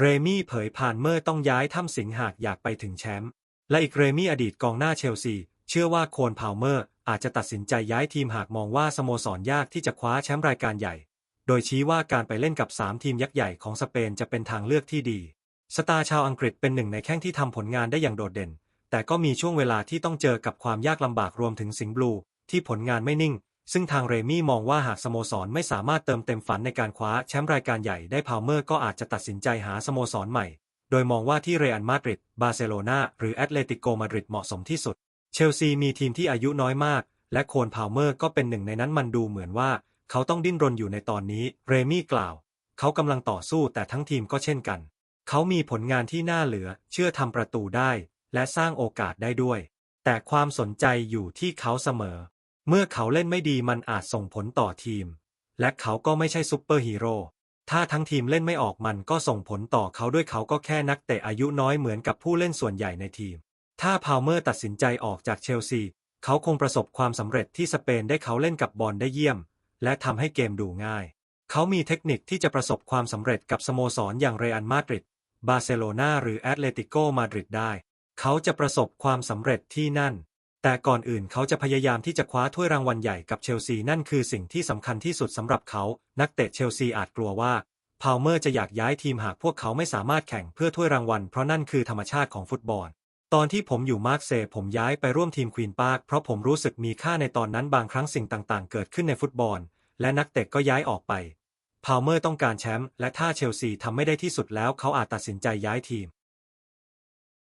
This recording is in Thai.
เรมี่เผยผ่านเมื่อต้องย้ายถ้ำสิงหากอยากไปถึงแชมป์ และอีกเรมี่อดีตกองหน้าเชลซี เชื่อว่าโคนพาวเมอร์ อาจจะตัดสินใจย้ายทีมหากมองว่าสโมสรยากที่จะคว้าแชมป์รายการใหญ่ โดยชี้ว่าการไปเล่นกับ 3 ทีมยักษ์ใหญ่ของสเปนจะเป็นทางเลือกที่ดี สตาร์ชาวอังกฤษเป็นหนึ่งในแข้งที่ทำผลงานได้อย่างโดดเด่น แต่ก็มีช่วงเวลาที่ต้องเจอกับความยากลำบากรวมถึงสิงห์บลูที่ผลงานไม่นิ่ง ซึ่งทางเรมี่มองว่าหากสโมสรไม่สามารถเติมเต็มฝันในการคว้าแชมป์รายการใหญ่ได้พาวเมอร์ก็อาจจะตัดสินใจหาสโมสรใหม่ โดยมองว่าที่เรอัลมาดริด บาร์เซโลนาหรือแอตเลติโกมาดริดเหมาะสมที่สุด เชลซีมีทีมที่อายุน้อยมาก และโคนพาวเมอร์ก็เป็นหนึ่งในนั้นมันดูเหมือนว่า เขาต้องดิ้นรนอยู่ในตอนนี้ เรมี่กล่าว เขากำลังต่อสู้แต่ทั้งทีมก็เช่นกัน เขามีผลงานที่น่าเหลือ เชื่อทำประตูได้ และสร้างโอกาสได้ด้วย แต่ความสนใจอยู่ที่เขาเสมอ เมื่อเขาเล่นไม่ดีมันอาจส่งผลต่อทีม และเขาก็ไม่ใช่ซุปเปอร์ฮีโร่ถ้าทั้งทีมเล่นไม่ออกมันก็ส่งผลต่อเขาด้วยเขาก็แค่นักเตะอายุน้อยเหมือนกับผู้เล่นส่วนใหญ่ในทีม ถ้าพาวเมอร์ตัดสินใจออกจากเชลซี เขาคงประสบความสำเร็จที่สเปนได้เขาเล่นกับบอลได้เยี่ยม และทำให้เกมดูง่าย เขามีเทคนิคที่จะประสบความสำเร็จกับสโมสรอย่างเรอัลมาดริด บาร์เซโลนาหรือแอตเลติโกมาดริดได้ เขาจะประสบความสำเร็จที่นั่น แต่ก่อนอื่นเขาจะพยายามที่จะคว้าถ้วยรางวัลใหญ่กับเชลซีนั่นคือสิ่งที่สำคัญที่สุดสำหรับเขา นักเตะเชลซีอาจกลัวว่าพาวเมอร์จะอยากย้ายทีมหากพวกเขาไม่สามารถแข่งเพื่อถ้วยรางวัล เพราะนั่นคือธรรมชาติของฟุตบอล ตอนที่ผมอยู่มาร์กเซผมย้ายไปร่วมทีมควีนปาร์คเพราะผมรู้สึกมีค่าในตอนนั้นบางครั้งสิ่งต่างๆ เกิดขึ้นในฟุตบอล และนักเตะก็ย้ายออกไปพาวเมอร์ต้องการแชมป์และถ้าเชลซีทำไม่ได้ที่สุดแล้วเขาอาจตัดสินใจย้ายทีม